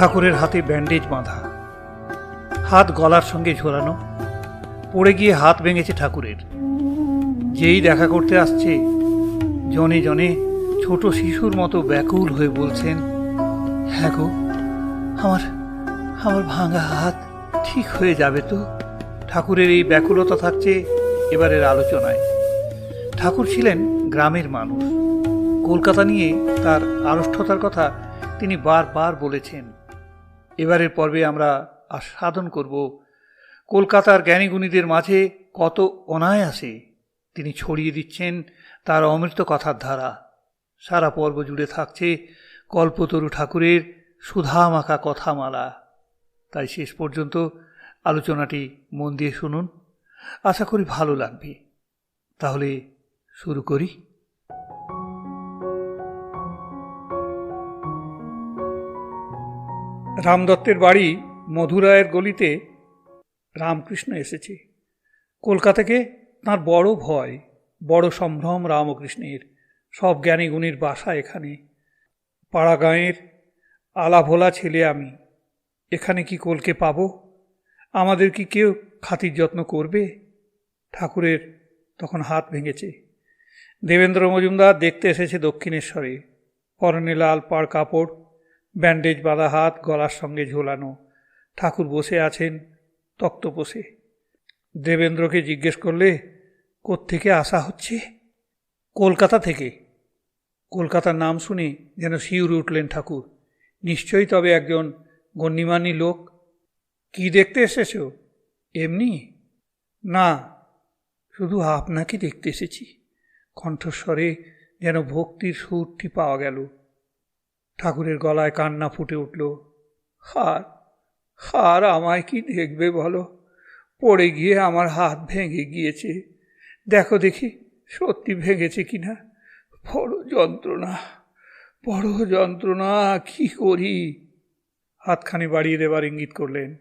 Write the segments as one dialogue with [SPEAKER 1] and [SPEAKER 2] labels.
[SPEAKER 1] ঠাকুরের হাতে ব্যান্ডেজ বাঁধা। হাত গলার সঙ্গে ঝোলানো, পড়ে গিয়ে হাত ভেঙেছে ঠাকুরের। যেই দেখা করতে আসছে, জনে জনে ছোট শিশুর মতো ব্যাকুল হয়ে বলছেন হ্যাঁ গো, আমার আমার ভাঙা হাত ঠিক হয়ে যাবে তো? ঠাকুরের এই ব্যাকুলতা থাকছে এবারের আলোচনায়। ঠাকুর ছিলেন গ্রামের মানুষ। কলকাতা নিয়ে তার আড়ষ্ঠতার কথা তিনি বারবার বলেছেন। এবারের পর্বে আমরা আস্বাদন করব, কলকাতার জ্ঞানীগুণীদের মাঝে কত অনায়াসে তিনি ছড়িয়ে দিচ্ছেন তার অমৃত কথার ধারা। সারা পর্ব জুড়ে থাকছে কল্পতরু ঠাকুরের সুধামাখা কথামালা। তাই শেষ পর্যন্ত আলোচনাটি মন দিয়ে শুনুন। আশা করি ভালো লাগবে। তাহলে শুরু করি। রামদত্তের বাড়ি মধুরায়ের গলিতে রামকৃষ্ণ এসেছে। কলকাতাকে তার বড় ভয়, বড় সম্ভ্রম রামকৃষ্ণের। সব জ্ঞানী গুণীর বাসা এখানে। পাড়া গাঁয়ের আলাভোলা ছেলে আমি। এখানে কি কলকে পাবো? আমাদের কি কেউ খাতির যত্ন করবে? ঠাকুরের তখন হাত ভেঙেছে। দেবেন্দ্র মজুমদার দেখতে এসেছে দক্ষিণেশ্বরে। পরনে লাল পাড় কাপড় ব্যান্ডেজ বাঁধা হাত গলার সঙ্গে ঝোলানো। ঠাকুর বসে আছেন তক্ত বসে দেবেন্দ্রকে জিজ্ঞেস করলে, কোত্থেকে আসা হচ্ছে? কলকাতা থেকে। কলকাতার নাম শুনে যেন শিউরে উঠলেন ঠাকুর। নিশ্চয়ই তবে একজন গণ্যমানী লোক। কি দেখতে এসেছ? এমনি? না, শুধু আপনাকে দেখতে এসেছি। কণ্ঠস্বরে যেন ভক্তির সুরটি পাওয়া গেল। ঠাকুরের গলায় কান্না ফুটে উঠল। হার হার আমায় কি দেখবে বলো? পড়ে গিয়ে আমার হাত ভেঙে গিয়েছে। দেখো দেখি, সত্যি ভেঙেছে কিনা বড় যন্ত্রণা বড় যন্ত্রণা, কি করি? হাতখানি বাড়িয়ে দেবার ইঙ্গিত করলেন।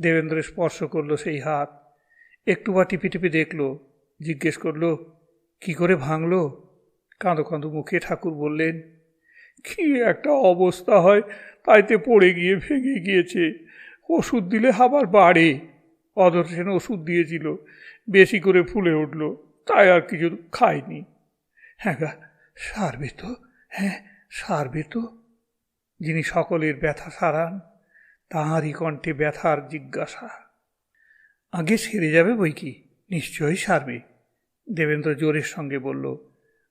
[SPEAKER 1] দেবেন্দ্র স্পর্শ করল সেই হাত। একটু বা টিপি টিপে দেখল। জিজ্ঞেস করল, কি করে ভাঙলো? কাঁদো কাঁদো মুখে ঠাকুর বললেন কি একটা অবস্থা হয়, তাইতে পড়ে গিয়ে ভেঙে গিয়েছে। ওষুধ দিলে আবার বাড়ে। অদর সেন ওষুধ দিয়েছিল, বেশি করে ফুলে উঠল, তাই আর কিছু খাইনি হ্যাঁ গা, সারবে তো হ্যাঁ সারবে তো। যিনি সকলের ব্যথা সারান তাঁরই কণ্ঠে ব্যথার জিজ্ঞাসা। আগে সেরে যাবে বই কি? নিশ্চয়ই সারবে। দেবেন্দ্র জোরের সঙ্গে বলল,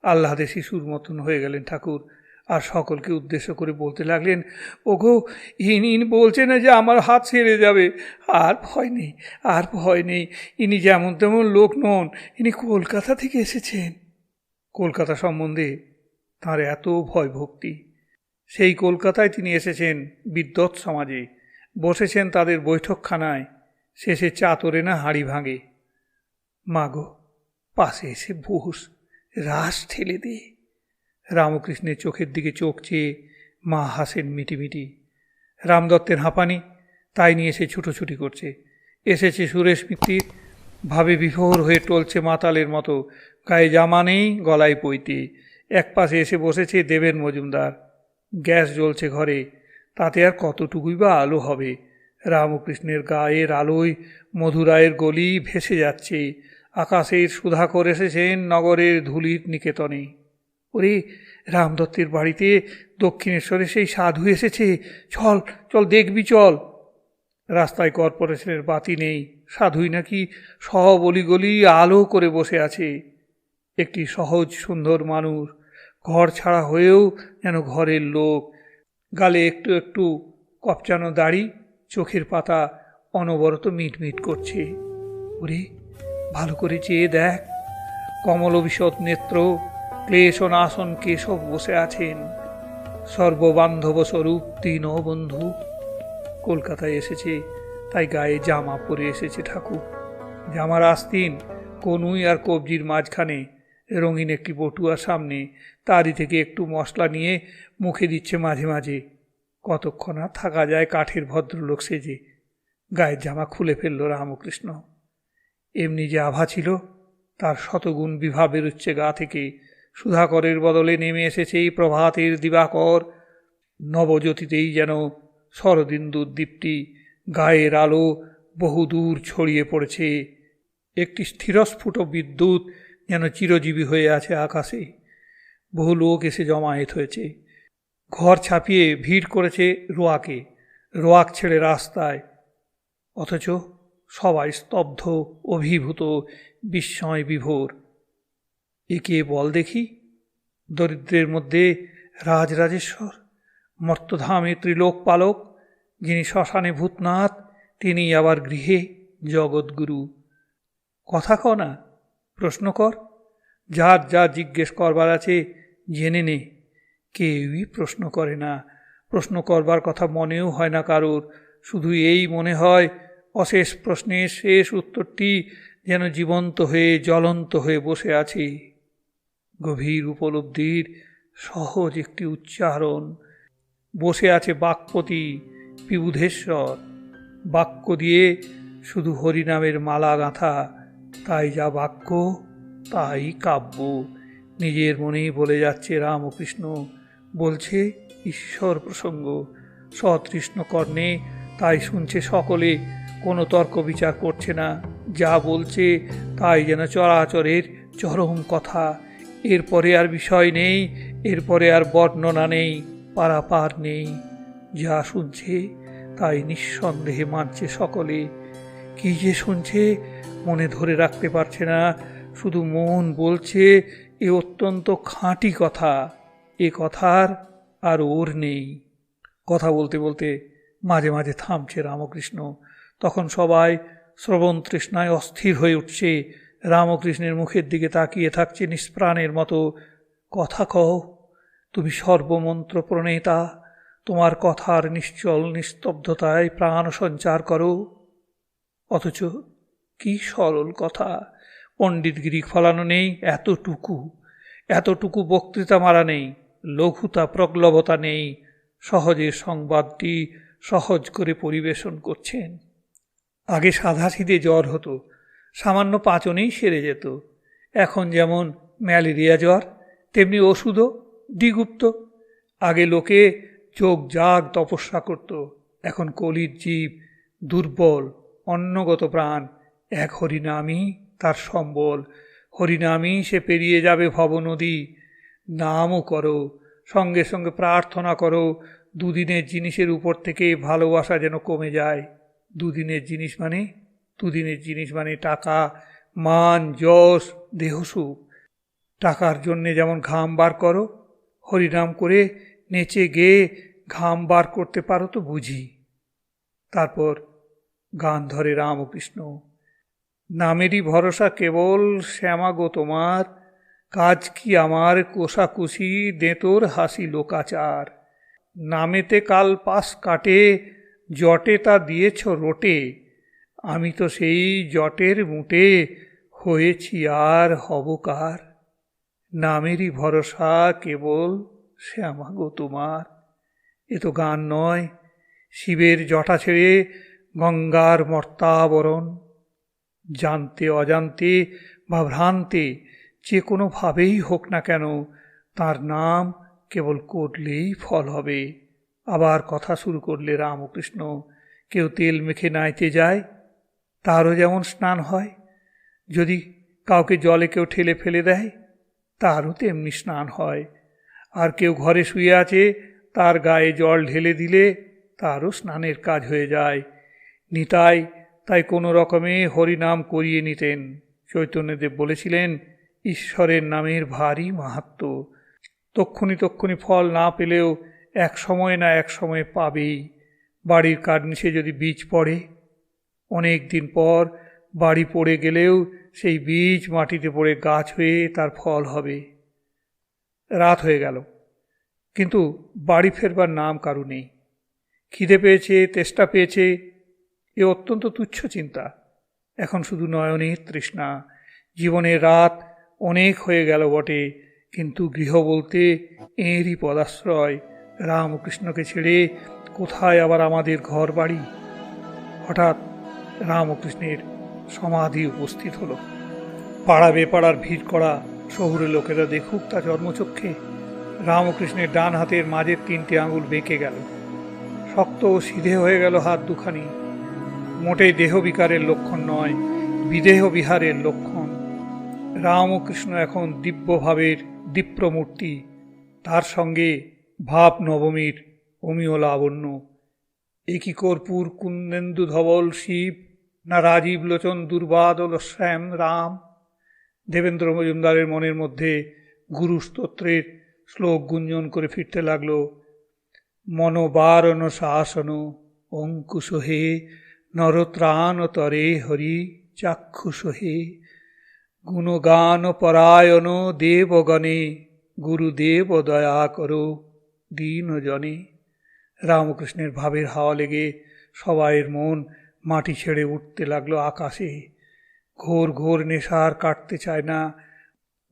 [SPEAKER 1] আহ্লাদে শিশুর মতন হয়ে গেলেন ঠাকুর। আর সকলকে উদ্দেশ্য করে বলতে লাগলেন, ওগো, ইন ইন বলছে না যে আমার হাত ছেড়ে যাবে। আর ভয় নেই, আর ভয় নেই। ইনি যেমন তেমন লোক নন, ইনি কলকাতা থেকে এসেছেন। কলকাতা সম্বন্ধে তার এত ভয় ভক্তি সেই কলকাতায় তিনি এসেছেন বিদ্যৎ সমাজে। বসেছেন তাদের বৈঠকখানায়। শেষে চা তোরে না হাঁড়ি ভাঙে। মাগো, পাশে এসে বস রাস ঠেলে দে। রামকৃষ্ণের চোখের দিকে চোখ চেয়ে মা হাসেন মিটিমিটি রামদত্তের হাঁপানি, তাই নিয়ে সে ছুটোছুটি করছে। এসেছে সুরেশ মিত্তির ভাবে বিভোর হয়ে টলছে মাতালের মতো। গায়ে জামা নেই, গলায় পইতে এক পাশে এসে বসেছে দেবেন মজুমদার। গ্যাস জ্বলছে ঘরে। তাতে আর কতটুকুই বা আলো হবে? রামকৃষ্ণের গায়ের আলোয় মধুরায়ের গলি ভেসে যাচ্ছে। আকাশের সুধাকর এসেছেন নগরের ধুলির নিকেতনে। ওরে, রামদত্তের বাড়িতে দক্ষিণেশ্বরে সেই সাধু এসেছে। চল চল দেখবি, চল। রাস্তায় কর্পোরেশনের বাতি নেই। সাধুই নাকি সব গলি আলো করে বসে আছে। একটি সহজ, সুন্দর মানুষ। ঘর ছাড়া হয়েও যেন ঘরের লোক। গালে একটু একটু কপচানো দাড়ি, চোখের পাতা অনবরত মিটমিট করছে। ওরে, ভালো করে চেয়ে দেখ। কমলবিশদ নেত্র ক্লেশ ও নাসন কেশব বসে আছেন। সর্ববান্ধব স্বরূপ দীন বন্ধু। কলকাতায় এসেছে, তাই গায়ে জামা পরে এসেছে ঠাকুর। জামার আস্তিন, কনুই আর কবজির মাঝখানে, রঙিন একটি বটুয়ার সামনে, তারই থেকে একটু মশলা নিয়ে মুখে দিচ্ছে মাঝে মাঝে। কতক্ষণ আর থাকা যায় কাঠের ভদ্রলোক সেজে। গায়ের জামা খুলে ফেলল রামকৃষ্ণ। এমনি যে আভা ছিল, তার শতগুণ বিভা বেরুচ্ছে গা থেকে সুধাকরের বদলে নেমে এসেছে প্রভাতের দিবাকর। নবজ্যোতিতেই যেন শরদিন্দুর দ্বীপটি গায়ের আলো বহুদূর ছড়িয়ে পড়েছে। একটি স্থিরস্ফুট বিদ্যুৎ যেন চিরজীবী হয়ে আছে আকাশে। বহু লোক এসে জমায়েত হয়েছে। ঘর ছাপিয়ে ভিড় করেছে রোয়াকে। রোয়াক ছেড়ে রাস্তায়। অথচ সবাই স্তব্ধ, অভিভূত, বিস্ময় বিভোর। একে বল দেখি। দরিদ্রের মধ্যে রাজরাজেশ্বর, মর্তধামে ত্রিলোক পালক যিনি শ্মশানে ভূতনাথ, তিনি আবার গৃহে জগৎগুরু কথা ক না, প্রশ্ন কর। যার যা জিজ্ঞেস করবার আছে জেনে নে। কেউই প্রশ্ন করে না। প্রশ্ন করবার কথা মনেও হয় না কারোর। শুধু এই মনে হয়, অশেষ প্রশ্নের শেষ উত্তরটি যেন জীবন্ত হয়ে, জ্বলন্ত হয়ে বসে আছে। গভীর উপলব্ধির সহজ একটি উচ্চারণ। বসে আছে বাক্পতি বিবুধেশ্বর। বাক্য দিয়ে শুধু হরিনামের মালা গাঁথা, তাই যা বাক্য, তাই কাব্য। নিজের মনেই বলে যাচ্ছে রাম ও কৃষ্ণ বলছে, ঈশ্বর প্রসঙ্গ, সতৃষ্ণ কর্ণে তাই শুনছে সকলে, কোনো তর্ক বিচার করছে না। যা বলছে তাই যেন চরাচরের চরম কথা। এরপরে আর বিষয় নেই, এরপরে আর বর্ণনা নেই, পারাপার নেই। যা শুনছে, তাই নিঃসন্দেহে মানছে সকলে। কি যে শুনছে, মনে ধরে রাখতে পারছে না। শুধু মন বলছে, এ অত্যন্ত খাঁটি কথা। এ কথার আর ওর নেই। কথা বলতে বলতে মাঝে মাঝে থামছে রামকৃষ্ণ। তখন সবাই শ্রবণ তৃষ্ণায় অস্থির হয়ে উঠছে। রামকৃষ্ণের মুখের দিকে তাকিয়ে থাকছে নিষ্প্রাণের মতো। কথা কও, তুমি সর্বমন্ত্র প্রণেতা তোমার কথার নিশ্চল নিস্তব্ধতায় প্রাণ সঞ্চার করো। অথচ কি সরল কথা পণ্ডিতগিরি ফলানো নেই এতটুকু এতটুকু বক্তৃতা মারা নেই, লঘুতা প্রগলভতা নেই, সহজে সংবাদটি সহজ করে পরিবেশন করছেন। আগে সাধাসিধে জ্বর হতো সামান্য পাচনেই সেরে যেত। এখন যেমন ম্যালেরিয়া জ্বর, তেমনি ওষুধও দ্বিগুপ্ত। আগে লোকে চোখ জাগ তপস্যা করত। এখন কলির জীব দুর্বল, অন্নগত প্রাণ। এক হরিনামই তার সম্বল। হরিনামই সে পেরিয়ে যাবে ভবনদী নামও করো, সঙ্গে সঙ্গে প্রার্থনা করো, দুদিনের জিনিসের উপর থেকে ভালোবাসা যেন কমে যায়। দুদিনের জিনিস মানে দুদিনের জিনিস মানে টাকা, মান, যশ দেহসুখ টাকার জন্যে যেমন ঘাম বার করো, হরিনাম করে নেচে গেয়ে ঘাম বার করতে পারো তো বুঝি। তারপর গান ধরে রামকৃষ্ণ, নামেরই ভরসা কেবল শ্যামা গো তোমার, কাজ কি আমার কোষাকুষি দেঁতোর হাসি লোকাচার। নামেতে কাল পাশ কাটে, জটে তা দিয়েছ রোটে আমি তো সেই জটের মুটে হয়েছি আর হবকার নামেরই ভরসা কেবল শ্যামা গো তোমার। এ তো গান নয়, শিবের জটা ছেড়ে গঙ্গার মর্তাবরণ জানতে অজান্তে বা ভ্রান্তে যে কোনোভাবেই হোক না কেন, তার নাম কেবল করলেই ফল হবে। আবার কথা শুরু করলে রামকৃষ্ণ, কেউ তেল মেখে নাইতে যায়? তারও যেমন স্নান হয়, যদি কাউকে জলে কেউ ঠেলে ফেলে দেয়, তারও তেমনি স্নান হয়। আর কেউ ঘরে শুয়ে আছে, তার গায়ে জল ঢেলে দিলে তারও স্নানের কাজ হয়ে যায়। নিতাই তাই কোনো রকমে হরিনাম করিয়ে নিতেন। চৈতন্যদেব বলেছিলেন, ঈশ্বরের নামের ভারী মাহাত্ম। তক্ষুনি তক্ষুনি ফল না পেলেও এক সময় না এক সময় পাবেই। বাড়ির কার্নিশে যদি বীজ পড়ে অনেক দিন পর বাড়ি পড়ে গেলেও সেই বীজ মাটিতে পড়ে গাছ হয়ে তার ফল হবে। রাত হয়ে গেল। কিন্তু বাড়ি ফেরবার নাম কারু নেই। খিদে পেয়েছে, তেষ্টা পেয়েছে, এ অত্যন্ত তুচ্ছ চিন্তা। এখন শুধু নয়নের তৃষ্ণা। জীবনের রাত অনেক হয়ে গেল বটে, কিন্তু গৃহ বলতে এঁরই পদাশ্রয়। রামকৃষ্ণকে ছেড়ে কোথায় আবার আমাদের ঘর বাড়ি হঠাৎ রামকৃষ্ণের সমাধি উপস্থিত হলো। পাড়া বেপাড়ার ভিড় করা শহুরে লোকেরা দেখুক তা জন্মচক্ষে রামকৃষ্ণের ডান হাতের মাঝের তিনটে আঙুল বেঁকে গেল। শক্ত ও সিধে হয়ে গেল হাত দুখানি। মোটেই দেহ বিকারের লক্ষণ নয় বিদেহ বিহারের লক্ষণ। রামকৃষ্ণ এখন দিব্যভাবের দীপ্রমূর্তি। তার সঙ্গে ভাব নবমীর অমীয় লাবণ্য একই কর্পূর কুন্দেন্দু ধবল শিব না রাজীব লোচন, দুর্বাদল, শ্যাম, রাম। দেবেন্দ্র মজুমদারের মনের মধ্যে গুরু স্তোত্রের শ্লোক গুঞ্জন করে ফিরতে লাগল, মনোবারণ শাসন অঙ্কুশ হে নরত্রাণ তরে হরি চাক্ষুষ হে। গুণগান পরায়ণ দেবগণে, গুরুদেব দয়া করো দীনজনে। রামকৃষ্ণের ভাবের হাওয়া লেগে সবাইয়ের মন মাটি ছেড়ে উঠতে লাগল আকাশে। ঘোর ঘোর নেশার কাটতে চায় না।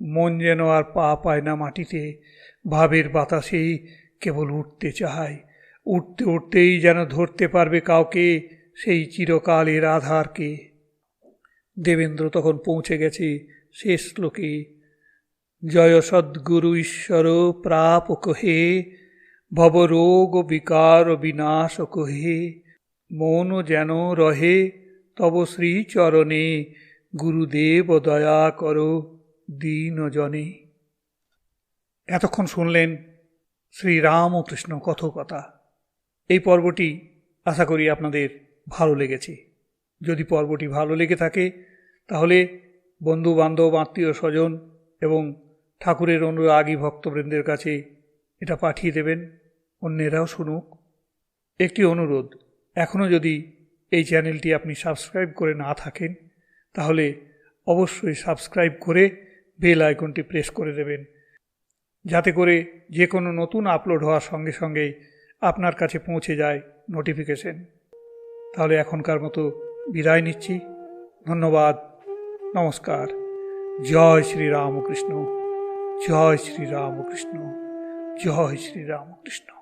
[SPEAKER 1] মন যেন আর পা পায় না মাটিতে। ভাবের বাতাসেই কেবল উঠতে চায়। উঠতে উঠতেই যেন ধরতে পারবে কাউকে সেই চিরকালের আধারকে। দেবেন্দ্র তখন পৌঁছে গেছে শেষ শ্লোকে জয় সদ্গুরু ঈশ্বর প্রাপক হে ভবরোগ বিকার বিনাশ কহে মন যেন রহে, তব শ্রীচরণে। গুরুদেব দয়া করো দীনজনে। এতক্ষণ শুনলেন শ্রী রাম ও কৃষ্ণ কথকতা। এই পর্বটি আশা করি আপনাদের ভালো লেগেছে। যদি পর্বটি ভালো লেগে থাকে, তাহলে বন্ধু বান্ধব আত্মীয় স্বজন এবং ঠাকুরের অনুরাগী ভক্তবৃন্দের কাছে এটা পাঠিয়ে দেবেন, অন্যেরাও শুনুক। একটি অনুরোধ এখনও যদি এই চ্যানেলটি আপনি সাবস্ক্রাইব করে না থাকেন, তাহলে অবশ্যই সাবস্ক্রাইব করে বেল আইকনটি প্রেস করে দেবেন, যাতে করে যে কোনো নতুন আপলোড হওয়ার সঙ্গে সঙ্গে আপনার কাছে পৌঁছে যায় নোটিফিকেশন। তাহলে এখনকার মতো বিদায় নিচ্ছি। ধন্যবাদ। নমস্কার। জয় শ্রী রামকৃষ্ণ জয় শ্রী রামকৃষ্ণ জয় শ্রী রামকৃষ্ণ